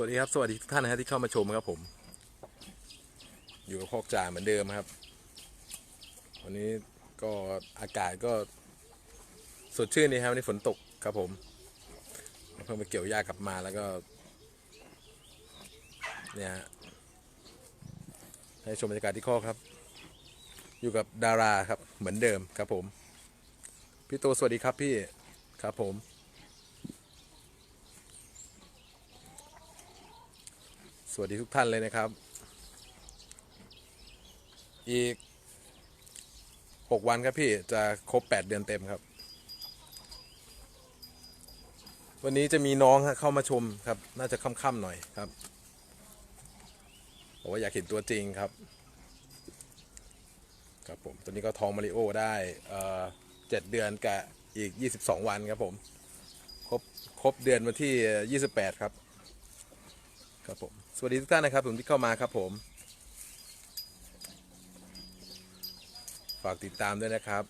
สวัสดีครับสวัสดีทุกท่านนะฮะที่เข้ามาชมครับผม อยู่กับพอกจ่าเหมือนเดิมครับ วันนี้ก็อากาศก็สดชื่นดีครับวันนี้ฝนตกครับผมเพิ่งไปเกี่ยวหญ้ากลับมาแล้วก็ เนี่ยฮะให้ชมบรรยากาศที่ข้อกครับ อยู่กับดาราครับเหมือนเดิมครับผม พี่โตสวัสดีครับพี่ครับผม วัสดีทุกท่านเลยนะครับ อีก6วันครับพี่จะครบ8เดือนเต็มครับ วันนี้จะมีน้องเข้ามาชมครับ น่าจะค่ำๆหน่อยครับบอกว่าอยากเห็นตัวจริงครับ ครับผมตอนนี้ก็ทองมาริโอได้เอ่อ7เดือนกับอีก22วันครับผมครบครบเดือนวันที่28ครับครับผม สวัสดีทุกท่านนะครับผมที่เข้ามาครับผม ฝากติดตามด้วยนะครับ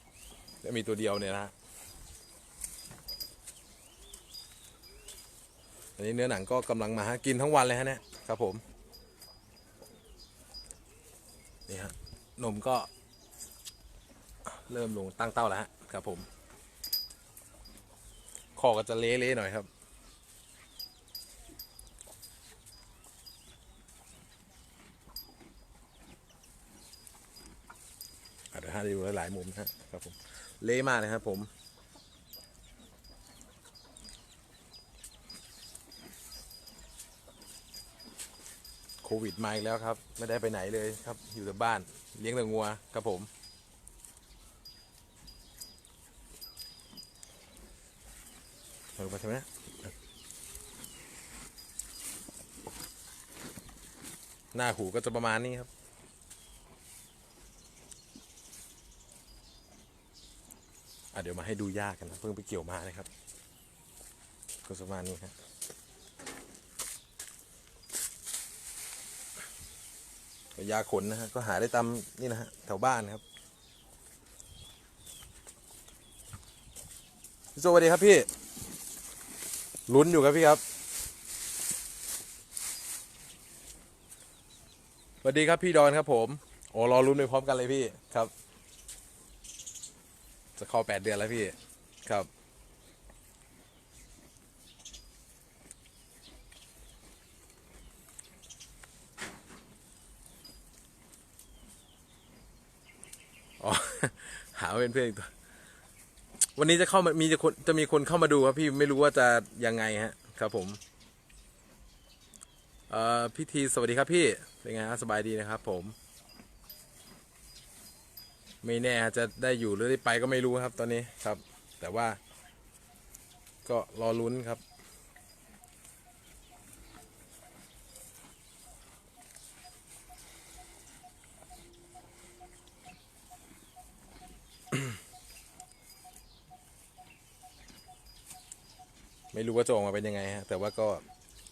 จะมีตัวเดียวเนี่ยนะฮะอันนี้เนื้อหนังก็กำลังมาฮะกินทั้งวันเลยฮะเนี่ยครับผมนี่ฮะนมก็ เริ่มลงตั้งเต้าแล้วฮะครับผมคอก็จะเละๆหน่อยครับ อะเดี๋ยวให้ดูหลายมุมนะฮะครับผมเละมากเลยครับผมโควิดมาอีกแล้วครับ ไม่ได้ไปไหนเลยครับ อยู่แต่บ้านเลี้ยงแต่งัวครับผมเออมาใช่ไหมหน้าหูก็จะประมาณนี้ครับ อะ เดี๋ยวมาให้ดูยากกันนะเพิ่งไปเกี่ยวมานะครับก็ประมาณนี้ครับยาขนนะฮะก็หาได้ตามนี่นะฮะแถวบ้านครับพี่โจสวัสดีครับพี่ลุ้นอยู่ครับพี่ครับสวัสดีครับพี่ดอนครับผมโอ้รอลุ้นไปพร้อมกันเลยพี่ครับ จะเข้าแปดเดือนแล้วพี่ ครับ อ๋อ หาเป็นเพื่อนอีกตัว วันนี้จะเข้ามามีจะคนจะมีคนเข้ามาดูครับพี่ไม่รู้ว่าจะยังไงฮะ ครับผม เอ่อพิธีสวัสดีครับพี่ เป็นไงฮะสบายดีนะครับผม ไม่แน่จจะได้อยู่หรือได้ไปก็ไม่รู้ครับ ตอนนี้ครับ แต่ว่า ก็รอลุ้นครับ ไม่รู้ว่าจะออกมาเป็นยังไงฮะแต่ว่าก็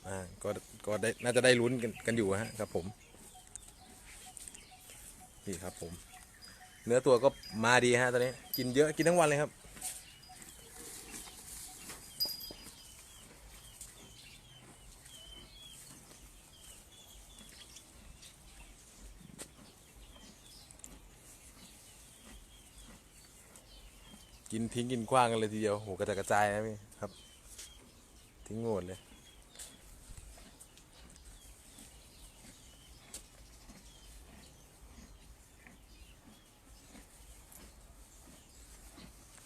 อ่าก็ก็ได้น่าจะได้ลุ้นกันกันอยู่ฮะครับผม นี่ครับผม เนื้อตัวก็มาดีฮะตอนนี้ กินเยอะกินทั้งวันเลยครับ กินทิ้งกินกว้างกันเลยทีเดียวโหกระจายกระจายนะพี่ครับ ทิ้งหมดเลย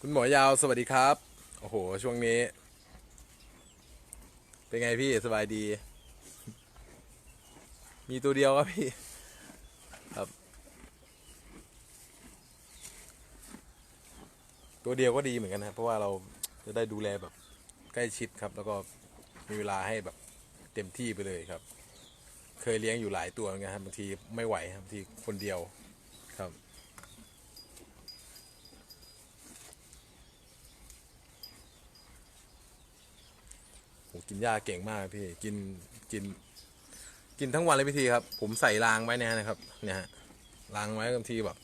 คุณหมอยาวสวัสดีครับ โอ้โห ช่วงนี้ เป็นไงพี่สบายดี มีตัวเดียวครับพี่ ครับ ตัวเดียวก็ดีเหมือนกันนะครับเพราะว่าเราจะได้ดูแลแบบใกล้ชิดครับ แล้วก็มีเวลาให้แบบเต็มที่ไปเลยครับ เคยเลี้ยงอยู่หลายตัวเหมือนกันครับบางทีไม่ไหวบางทีคนเดียวครับ โห กินหญ้าเก่งมากพี่กินกิน กินทั้งวันเลยพี่ทีครับ ผมใส่รางไว้เนี่ยนะครับ เนี่ยฮะรางไว้บางทีแบบ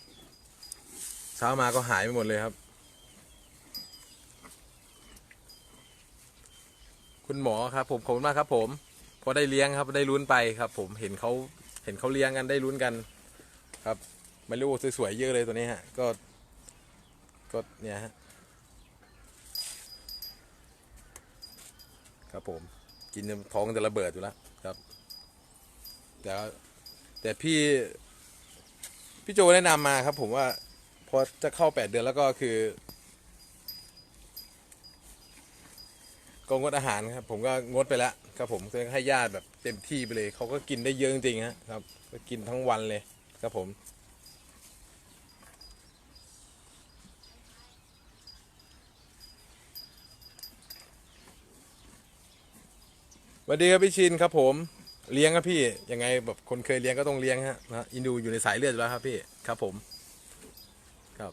เช้ามาก็หายไปหมดเลยครับ คุณหมอครับ ผมขอบคุณมากครับ ผมผอได้เลี้ยงครับได้ลุ้นไปครับ ผมเห็นเขาเห็นเขาเลี้ยงกันได้ลุ้นกัน ครับไมาริโอสวยๆเยอะเลยตัวนี้ฮะ ก็ก็เนี่ยฮะ ครับ ผม กินท้องจะระเบิดอยู่แล้วครับแต่แต่พี่พี่โจแนะนำมาครับ ผมว่าพอจะเข้าแปดเดือนแล้วก็คือ ก็งดอาหารครับ ผมก็งดไปแล้วครับผมก็ให้ญาติแบบเต็มที่ไปเลยเขาก็กินได้เยอะจริงๆครับ ก็กินทั้งวันเลยครับผม สวัสดีครับพี่ชินครับผมเลี้ยงครับพี่ยังไงแบบคนเคยเลี้ยงก็ต้องเลี้ยงฮะนะอินดูอยู่ในสายเลือดอยู่แล้วครับพี่ครับผมครับ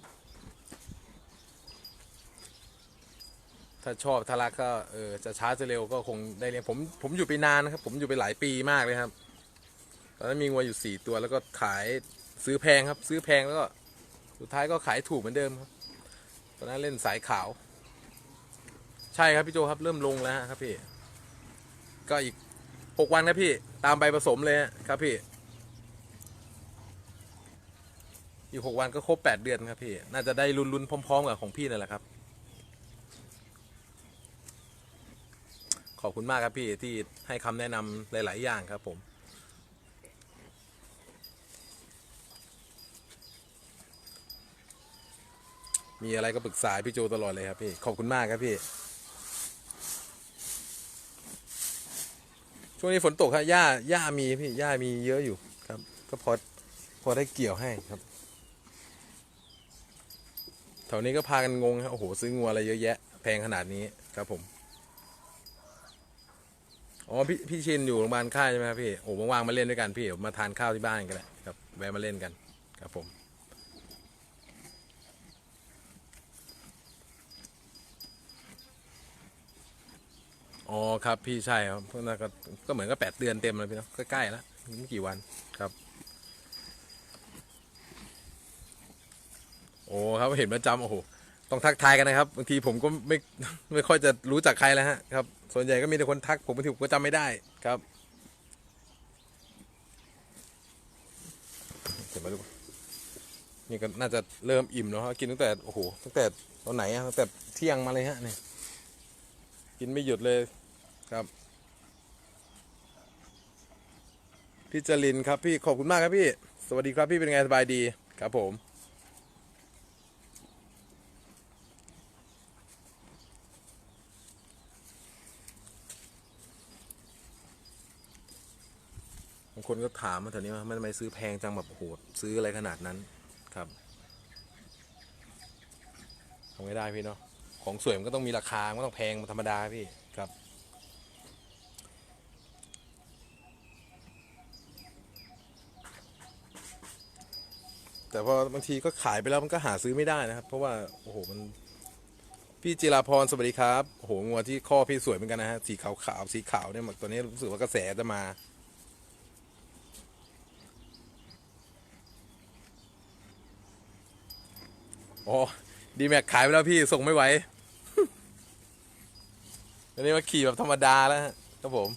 ถ้าชอบถ้ารักก็เออจะช้าจะเร็วก็คงได้เลี้ยงผมผมอยู่ไปนานนะครับ ผมอยู่ไปหลายปีมากเลยครับ ตอนนั้นมีงัวอยู่สี่ตัวแล้วก็ขายซื้อแพงครับ ซื้อแพงแล้วก็สุดท้ายก็ขายถูกเหมือนเดิมครับ ตอนนั้นเล่นสายขาว ใช่ครับพี่โจครับเริ่มลงแล้วครับพี่ ก็อีกหกวันครับพี่ตามใบผสมเลยครับพี่ อีกหกวันก็ครบแปดเดือนครับพี่ น่าจะได้ลุ้นๆพร้อม ๆ กับของพี่นั่นแหละครับ ขอบคุณมากครับพี่ที่ให้คำแนะนำหลาย ๆ อย่างครับผมมีอะไรก็ปรึกษาพี่โจตลอดเลยครับพี่ ขอบคุณมากครับพี่ ช่วงนี้ฝนตกครับหญ้าหญ้ามีพี่หญ้ามีเยอะอยู่ครับ ก็พอพอได้เกี่ยวให้ครับแถวนี้ก็พากันงงครับโอ้โหซื้องัวอะไรเยอะแยะ แพงขนาดนี้ครับผมอ๋อพี่พี่ชินอยู่โรงพยาบาลค่ายใช่ไหมครับพี่โอ้ว่างๆมาเล่นด้วยกันพี่มาทานข้าวที่บ้านกันแหละครับแวะมาเล่นกันครับผม อ๋อครับพี่ใช่ครับเพราะนั่นก็ก็เหมือนกับแปดเดือนเต็มเลยพี่เนาะใกล้ๆแล้วไม่กี่วันครับ โอ้ครับเห็นประจำโอ้โหต้องทักทายกันนะครับบางทีผมก็ไม่ไม่ค่อยจะรู้จักใครแล้วฮะครับ ส่วนใหญ่ก็มีแต่คนทักผมบางทีผมก็จำไม่ได้ครับเดี๋ยวมาดูนี่ก็น่าจะเริ่มอิ่มแล้วฮะกินตั้งแต่โอ้โหตั้งแต่ตอนไหนอะตั้งแต่เที่ยงมาเลยฮะเนี่ย กินไม่หยุดเลยครับ พี่จรินครับพี่ขอบคุณมากครับพี่ สวัสดีครับพี่เป็นไงสบายดีครับผม บางคนก็ถามมาแถวนี้ว่ามันทำไมซื้อแพงจังแบบโอ้โหซื้ออะไรขนาดนั้นครับทำไม่ได้พี่เนาะ ของสวยมันก็ต้องมีราคา มันก็ต้องแพงมันธรรมดาพี่ครับ แต่พอบางทีก็ขายไปแล้วมันก็หาซื้อไม่ได้นะครับ เพราะว่าโอ้โหมัน พี่จิราพรสวัสดีครับโอ้โหงัวที่ข้อพี่สวยเหมือนกันนะฮะสีขาวขาวสีขาวเนี่ยตัวนี้รู้สึกว่ากระแสจะมาอ๋อดีแม็กขายไปแล้วพี่ส่งไม่ไหว อันนี้มาขี่แบบธรรมดาแล้วฮะครับผม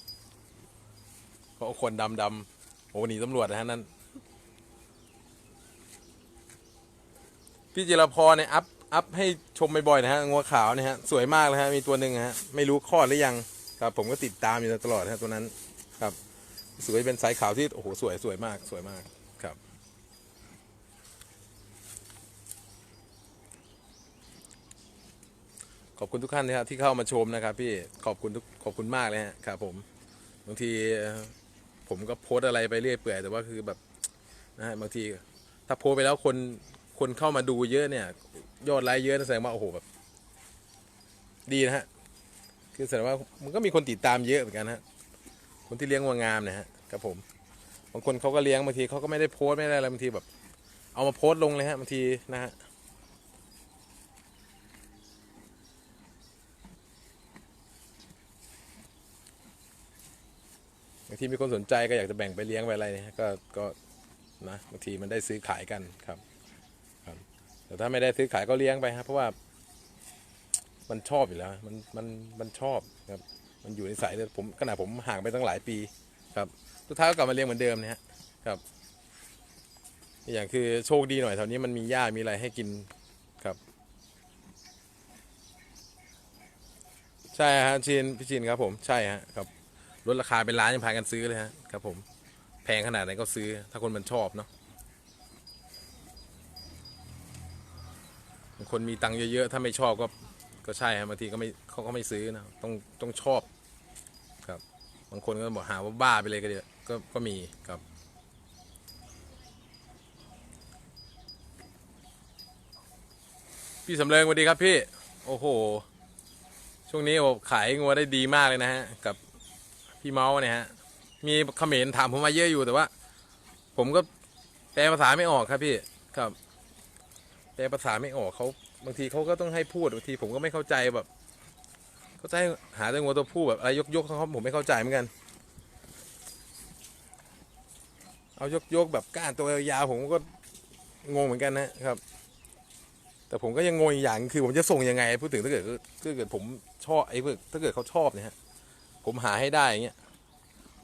เพราะคนดำดำๆโอ้หนีตำรวจนะฮะนั่นพี่จิรพรเนี่ยอัพอัพให้ชมบ่อยๆนะฮะงัวขาวเนี่ยฮะสวยมากเลยฮะมีตัวหนึ่งฮะไม่รู้คลอดหรือยังครับ ผมก็ติดตามอยู่ตลอดฮะตัวนั้นครับ สวยเป็นสายขาวที่โอ้โหสวยสวยมากสวยมากครับ ขอบคุณทุกท่านนะครับที่เข้ามาชมนะครับ พี่ขอบคุณทุกขอบคุณมากเลยฮะครับผมบางทีผมก็โพสอะไรไปเรื่อยเปื่อยแต่ว่าคือแบบนะฮะบางที ถ้าโพสไปแล้วคนคนเข้ามาดูเยอะเนี่ย ยอดไลค์เยอะแสดงว่าโอ้โหแบบ ดีนะฮะคือแสดงว่ามันก็มีคนติดตามเยอะเหมือนกันฮะคนที่เลี้ยงวัวงามเนี่ยฮะครับผมบางคนเขาก็เลี้ยงบางทีเขาก็ไม่ได้โพสไม่ได้อะไรบางทีแบบ เอามาโพสลงเลยฮะบางทีนะฮะางทีมีคนสนใจก็อยากจะแบ่งไปเลี้ยงไปอะไรเนี่ยก็ก็นะบางทีมันได้ซื้อขายกันครับครับ แต่ถ้าไม่ได้ซื้อขายก็เลี้ยงไปครับเพราะว่า มันชอบอยู่แล้ว มันมันมันชอบครับ มันอยู่ในสายเลือดผมขนาดผมห่างไปตั้งหลายปี ครับสุดท้ายก็กลับมาเลี้ยงเหมือนเดิมนะฮะครับอีกอย่างคือโชคดีหน่อยแถวนี้มันมีหญ้ามีอะไรให้กินครับ ใช่ฮะชินพี่ชินครับผมใช่ฮะครับ ลดราคาเป็นล้านยังพากันซื้อเลยฮะครับผมแพงขนาดไหนก็ซื้อ ถ้าคนมันชอบเนาะบางคนมีตังค์เยอะๆถ้าไม่ชอบก็ก็ใช่ฮะบางทีก็ไม่เขาก็ไม่ซื้อนะต้องต้องชอบครับ บางคนก็บอกหาว่าบ้าไปเลยก็เดียวก็ก็มีครับพี่สำเริงสวัสดีครับพี่ โอ้โห ช่วงนี้โอ้ขายงัวได้ดีมากเลยนะฮะ กับ พี่เมาส์เนี่ยฮะมีเขมรถามผมมาเยอะอยู่แต่ว่า ผมก็แปลภาษาไม่ออกครับพี่ครับ แปลภาษาไม่ออกเขาบางทีเขาก็ต้องให้พูดบางทีผมก็ไม่เข้าใจแบบ เข้าใจหาแต่งัวตัวผู้แบบอะไรยกยกๆเขาผมไม่เข้าใจเหมือนกัน เอายกยกๆแบบก้านตัวยาวผมก็งงเหมือนกันนะครับ แต่ผมก็ยังงงอีกอย่างคือผมจะส่งยังไง พูดถึงถ้าเกิดถ้าเกิดผมชอบไอ้พวกถ้าเกิดเขาชอบเนี่ยฮะ ผมหาให้ได้อย่างเงี้ย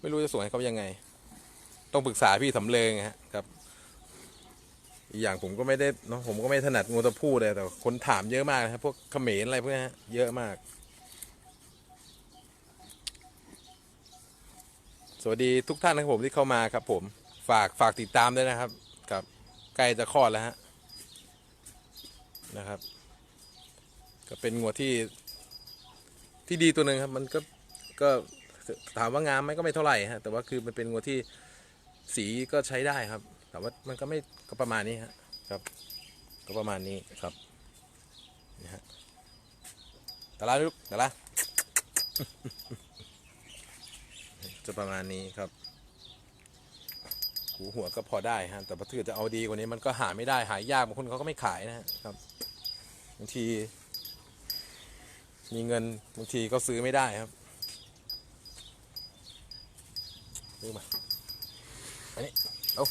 ไม่รู้จะส่งให้เขายังไง ต้องปรึกษาพี่สำเริงฮะครับอีกอย่างผมก็ไม่ได้เนาะผมก็ไม่ถนัดงูตัวผู้เลยแต่คนถามเยอะมากนะครับพวกเขมรอะไรพวกนี้ฮะเยอะมาก สวัสดีทุกท่านนะครับผมที่เข้ามาครับผมฝากฝากติดตามด้วยนะครับครับใกล้จะคลอดแล้วฮะนะครับ ก็เป็นงัวที่ที่ดีตัวหนึ่งครับ มันก็ ก็ถามว่างามไหมก็ไม่เท่าไหร่ฮะแต่ว่าคือมันเป็นงัวที่สีก็ใช้ได้ครับ แต่ว่ามันก็ไม่ก็ประมาณนี้ฮะครับ ก็ประมาณนี้ครับนี่ฮะแต่ละลูกแต่ละจะประมาณนี้ครับหูหัวก็พอได้ฮะแต่ถ้าเกิดจะเอาดีกว่านี้มันก็หาไม่ได้หายากบางคนเขาก็ไม่ขายนะครับบางที มีเงินบางทีก็ซื้อไม่ได้ครับ ซื้อมา อันนี้เอา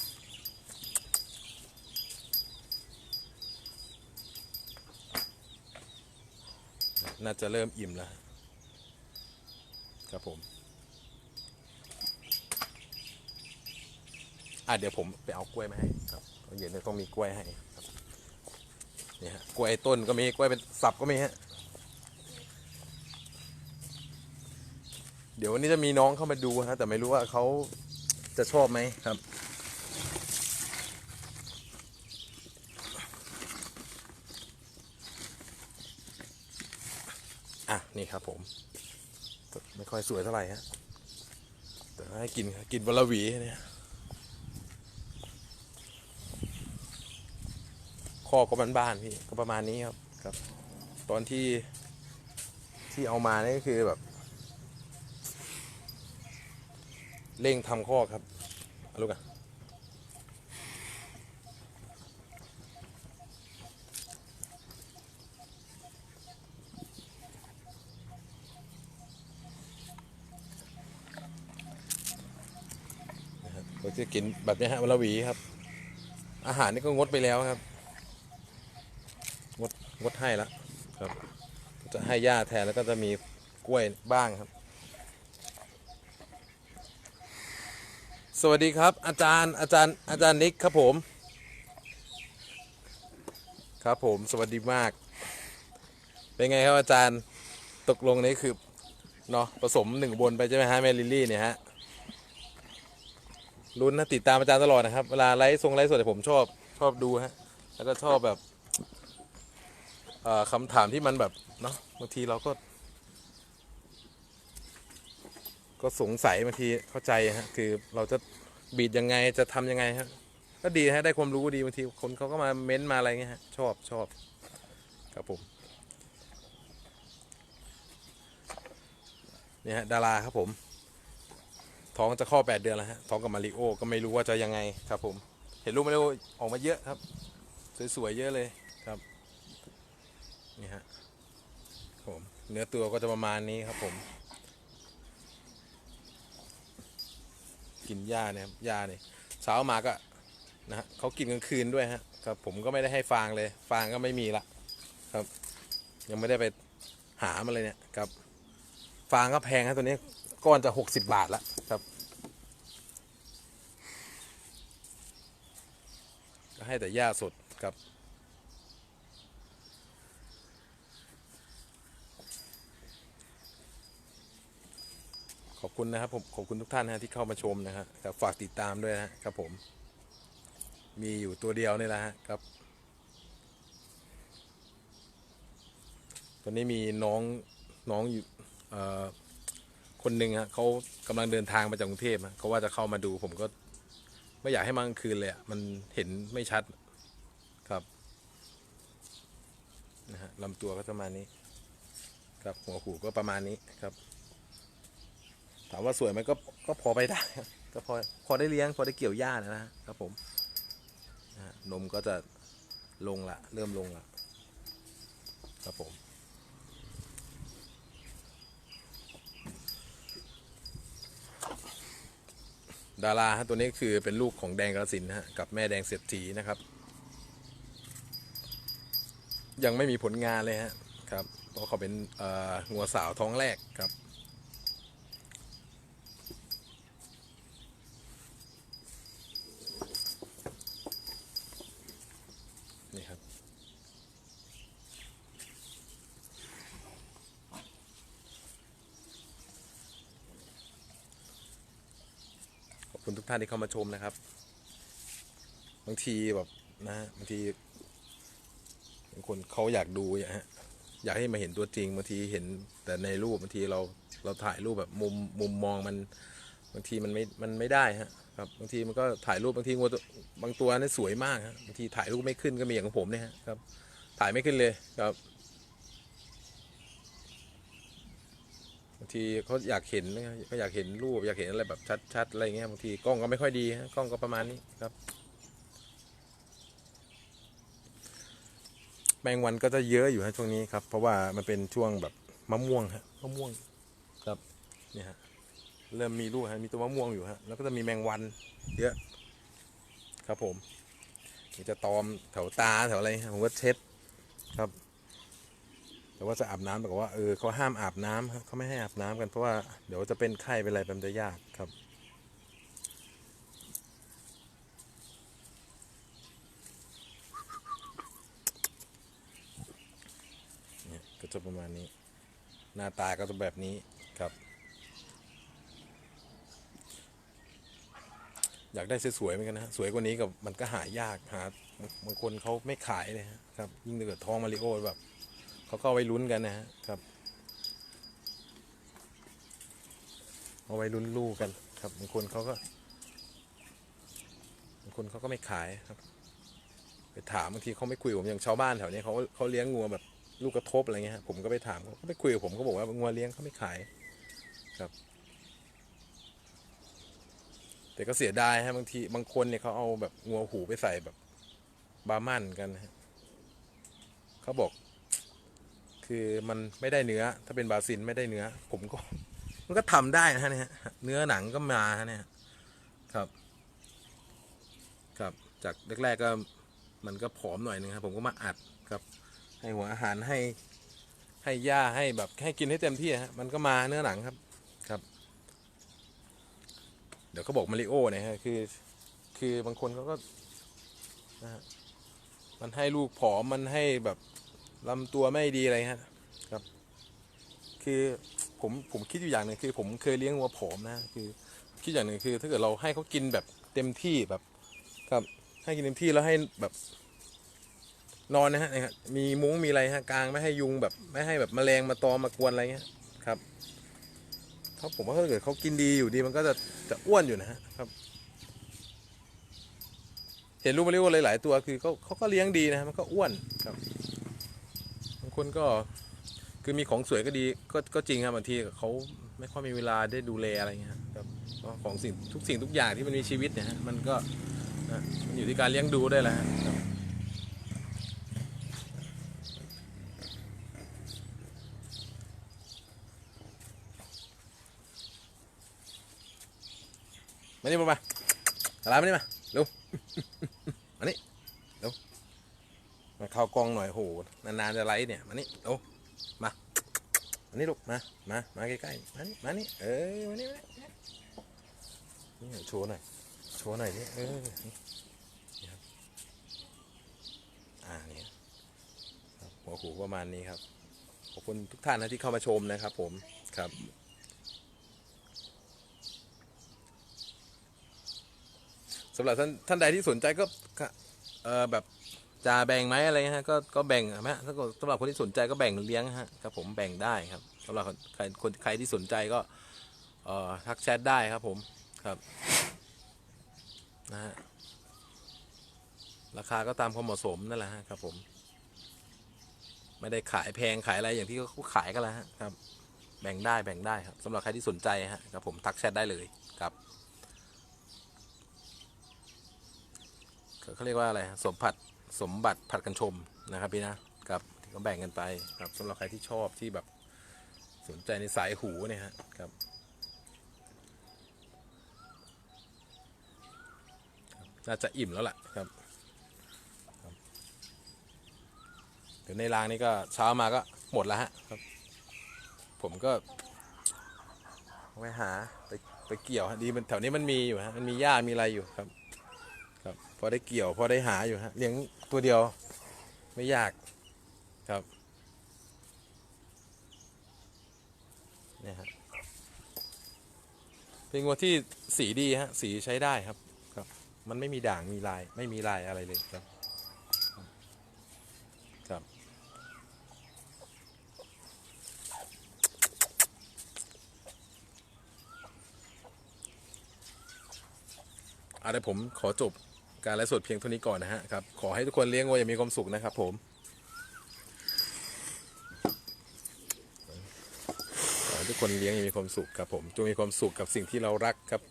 น่าจะเริ่มอิ่มแล้ว ครับผม อะเดี๋ยวผมไปเอากล้วยมาให้ครับเย็นเนี่ยต้องมีกล้วยให้ครับนี่ฮะกล้วยต้นก็มีกล้วยเป็นสับก็มีฮะ ดี๋ยววันนี้จะมีน้องเข้ามาดูฮะแต่ไม่รู้ว่าเขาจะชอบไหมครับ อะ นี่ครับผม ไม่ค่อยสวยเท่าไหร่ฮะแต่ให้กินกินวันละหวีเนี่ยข้อก็บ้านๆพี่ก็ประมาณนี้ครับครับ ตอนที่ที่เอามานี่ก็คือแบบ เร่งทำข้อครับเอาลูกอะนะรับก็จะกินแบบนี้ฮะวันละหวีครับ อาหารนี่ก็งดไปแล้วครับ งดงดให้แล้วครับ จะให้หญ้าแทนแล้วก็จะมีกล้วยบ้างครับ สวัสดีครับ อาจารย์อาจารย์อาจารย์นิกครับผม ครับผมสวัสดีมาก เป็นไงครับอาจารย์ตกลงนี้คือเนาะผสมหนึ่งบนไปใช่ไหมฮะแมลิลลี่เนี่ยฮะรุ้นนะติดตามอาจารย์ตลอดนะครับ เวลาไลฟ์ทรงไลฟ์สดเนี่ผมชอบชอบดูฮะแล้วก็ชอบแบบคำถามที่มันแบบเนาะบางทีเราก็ ก็สงสัยบางทีเข้าใจฮะคือเราจะบีดยังไงจะทำยังไงฮะก็ดีฮะได้ความรู้ดีบางทีคนเขาก็มาเม้นต์มาอะไรเงี้ยฮะชอบชอบครับผมเนี่ยฮะดาราครับผม ท้องจะข้อแปดเดือนแล้วฮะท้องกับมาริโอก็ไม่รู้ว่าจะยังไงครับผม เห็นรูปมาริโอออกมาเยอะครับ สวยๆเยอะเลยครับนี่ฮะผมเนื้อตัวก็จะประมาณนี้ครับผม กินหญ้าเนี่ยครับหญ้าเนี่ยเช้ามาก็นะฮะเขากินกลางคืนด้วยฮะครับผมก็ไม่ได้ให้ฟางเลย ฟางก็ไม่มีละครับ ยังไม่ได้ไปหามาเลยเนี่ยครับ ฟางก็แพงครับตัวนี้ก้อนจะหกสิบบาทละครับ ก็ให้แต่หญ้าสดครับ ขอบคุณนะครับผมขอบคุณทุกท่านนะฮะที่เข้ามาชมนะฮะครับฝากติดตามด้วยนะครับผม มีอยู่ตัวเดียวนี่แหละฮะครับตอนนี้มีน้องน้องอยู่คนหนึ่งฮะเขากำลังเดินทางมาจากกรุงเทพฮะเขาว่าจะเข้ามาดูผมก็ไม่อยากให้มากลางคืนเลยอะมันเห็นไม่ชัดครับนะฮะลำตัวก็ประมาณนี้ ครับหัวหูก็ประมาณนี้ครับ ถามว่าสวยไหมก็ก็พอไปได้ก็พอพอได้เลี้ยงพอได้เกี่ยวหญ้านะฮะครับผมนมก็จะลงละเริ่มลงละครับผมดาราฮะตัวนี้คือเป็นลูกของแดงกระสินนะฮะกับแม่แดงเศรษฐีนะครับ ยังไม่มีผลงานเลยฮะครับเพราะเขาเป็นอ่องัวสาวท้องแรกครับ นี่ครับ ขอบคุณ ท่านที่เข้ามาชมนะครับ บางทีแบบนะบางทีบางคนเขาอยากดูอย่างฮะอยากให้มาเห็นตัวจริงบางทีเห็นแต่ในรูปบางทีเราเราถ่ายรูปแบบมุมมุมมองมันบางทีมันไม่มันไม่ได้ฮะครับบางทีมันก็ถ่ายรูปบางทีงัวตัวบางตัวนี่สวยมากฮะบางทีถ่ายรูปไม่ขึ้นก็มีอย่างของผมเนี่ยครับ ถ่ายไม่ขึ้นเลยครับางทีเขาอยากเห็นนะเขาอยากเห็นรูปอยากเห็นอะไรแบบชัดๆอะไรเงี้ยบางทีกล้องก็ไม่ค่อยดีฮะกล้องก็ประมาณนี้ครับแมงวันก็จะเยอะอยู่ฮะช่วงนี้ครับ เพราะว่ามันเป็นช่วงแบบมะม่วงฮะมะม่วงครับเนี่ยฮะเริ่มมีลูกฮะมีตัวมะม่วงอยู่ฮะแล้วก็จะมีแมงวัน เยอะครับผมจะตอมแถวตาแถวอะไรฮะผมก็เช็ดครับ แต่ว่าจะอาบน้ำบอกว่าเออเขาห้ามอาบน้ำเขาไม่ให้อาบน้ำกันเพราะว่าเดี๋ยวจะเป็นไข้เป็นอะไรมันจะยากครับเนี่ยก็จะประมาณนี้ หน้าตาก็จะแบบนี้ครับ อยากได้สวยๆเหมือนกันนะสวยกว่านี้กับมันก็หายากหาบางคนเขาไม่ขายเลยครับ ยิ่งถ้าเกิดท้องมาริโอแบบ เขาก็ไว้ลุ้นกันนะฮะครับ เอาไว้ลุ้นลูกกันครับบางคนเขาก็บางคนเขาก็ไม่ขายครับ ไปถามบางทีเขาไม่คุยกับผมอย่างชาวบ้านแถวนี้เขาเขาเลี้ยงงัวแบบลูกกระทบอะไรเงี้ยผมก็ไปถามเขาก็ไปคุยกับผมเขาบอกว่างัวเลี้ยงเขาไม่ขายครับ แต่ก็เสียดายฮะบางทีบางคนเนี่ยเขาเอาแบบงัวหูไปใส่แบบบาร์มันกันฮะเขาบอก คือมันไม่ได้เนื้อ ถ้าเป็นบาซินไม่ได้เนื้อ ผมก็ มันก็ทำได้นะฮะเนี่ยเนื้อหนังก็มาฮะเนี่ยครับ ครับจากแรกๆก็มันก็ผอมหน่อยนึงครับผมก็มาอัดครับ ให้หัวอาหารให้ ให้หญ้าให้แบบให้กินให้เต็มที่ฮะมันก็มาเนื้อหนังครับครับ เดี๋ยวเขาบอกมาริโอเนี่ยฮะคือ คือบางคนเขาก็นะฮะมันให้ลูกผอมมันให้แบบ ลำตัวไม่ดีอะไรฮะครับ คือผมผมคิดอยู่อย่างหนึ่งคือ ผมเคยเลี้ยงวัวผอมนะคือ คิดอย่างหนึ่งคือ ถ้าเกิดเราให้เขากินแบบเต็มที่แบบครับให้กินเต็มที่แล้วให้แบบนอนนะฮะนะครับมีมุ้งมีอะไรฮะกลางไม่ให้ยุงแบบไม่ให้แบบแมลงมาตอมมากวนอะไรเงี้ยครับเขาผมว่าถ้าเกิดเขากินดีอยู่ดีมันก็จะจะอ้วนอยู่นะฮะครับ เห็นลูกมาริโอหลาย ๆ ตัวคือเขาเขาก็เลี้ยงดีนะมันก็อ้วนครับ คนก็คือมีของสวยก็ดีก็ก็จริงครับบางทีเขาไม่ค่อยมีเวลาได้ดูแลอะไรเงี้ยครับของสิ่งทุกสิ่งทุกอย่างที่มันมีชีวิตเนี่ยฮะมันก็นะมันอยู่ที่การเลี้ยงดูได้แหละครับมานี่มามาตลาดมานี่มาเร็วมานี่ มาเข้ากล้องหน่อยโหนานๆจะไลฟ์เนี่ยมานี่เร็วมาอันนี้ลูกมามามาใกล้ๆมานี่มานี่เออมานี่มานี่นี่โชว์หน่อยโชว์หน่อยนี่เออนี่นี่ครับอ่านี่หัวหูประมาณนี้ครับขอบคุณทุกท่านนะที่เข้ามาชมนะครับผมครับสำหรับท่านท่านใดที่สนใจก็ก็เออแบบ จะแบ่งไหมอะไรฮะก็ก็แบ่งนะฮะถ้าสำหรับคนที่สนใจก็แบ่งเลี้ยงฮะครับผมแบ่งได้ครับสำหรับใครคนใครที่สนใจก็เอ่อทักแชทได้ครับผมครับนะฮะราคาก็ตามความเหมาะสมนั่นแหละฮะครับผม ไม่ได้ขายแพงขายอะไรอย่างที่เขาขายกันแล้วฮะครับ แบ่งได้แบ่งได้ครับสำหรับใครที่สนใจฮะครับผมทักแชทได้เลยครับเขาเรียกว่าอะไรสมผัด สมบัติผัดกันชมนะครับพี่นะครับก็แบ่งกันไปครับสำหรับใครที่ชอบที่แบบสนใจในสายหูเนี่ยฮะครับน่าจะอิ่มแล้วล่ะครับเดี๋ยวในรางนี้ก็เช้ามาก็หมดแล้วฮะครับ ผมก็ไปหาไปไปเกี่ยวฮะดีมันแถวนี้มันมีอยู่ฮะมันมีหญ้ามีอะไรอยู่ครับ อได้เกี่ยว พอได้หาอยู่ฮะเลี้ยงตัวเดียวไม่ยากครับเนี่ยฮะเป็นงัวที่สีดีฮะสีใช้ได้ครับครับ มันไม่มีด่างมีลายไม่มีลายอะไรเลยครับครับอาเดี๋ยวผมขอจบ การไลฟ์สดเพียงเท่านี้ก่อนนะฮะครับ ขอให้ทุกคนเลี้ยงวัวอย่างมีความสุขนะครับผมขอให้ทุกคนเลี้ยงอย่างมีความสุขครับผมจงมีความสุขกับสิ่งที่เรารักครับ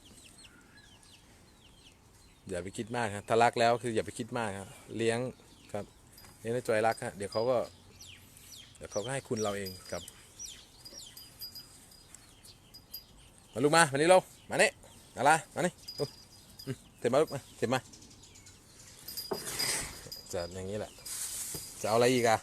อย่าไปคิดมากครับถ้ารักแล้วคืออย่าไปคิดมากครับเลี้ยงครับเลี้ยงด้วยใจรักฮะเดี๋ยวเขาก็เดี๋ยวเขาก็ให้คุณเราเองครับมาลูกมามานี่เรามานี่มาละมานี่ลูกอืมเต็มมาลูกมาเต็มมา จะอย่างนี้แหละ จะเอาอะไรอีกอะ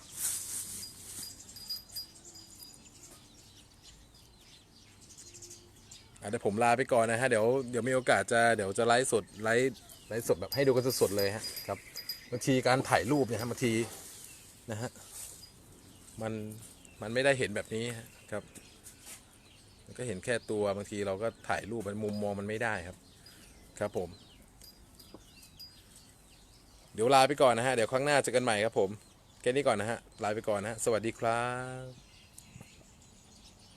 เดี๋ยวผมลาไปก่อนนะฮะ เดี๋ยวเดี๋ยวมีโอกาสจะเดี๋ยวจะไลฟ์สดไลฟ์ไลฟ์สดแบบให้ดูกันสดๆเลยฮะครับบางทีการถ่ายรูปเนี่ยฮะบางทีนะฮะมันมันไม่ได้เห็นแบบนี้ครับ มันก็เห็นแค่ตัวบางทีเราก็ถ่ายรูปมันมุมมองมันไม่ได้ครับ ครับผม ดี๋ยวลาไปก่อนนะฮะ เดี๋ยวครั้งหน้าเจอกันใหม่ครับผม แค่นี้ก่อนนะฮะ ลาไปก่อนนะฮะ สวัสดีครับ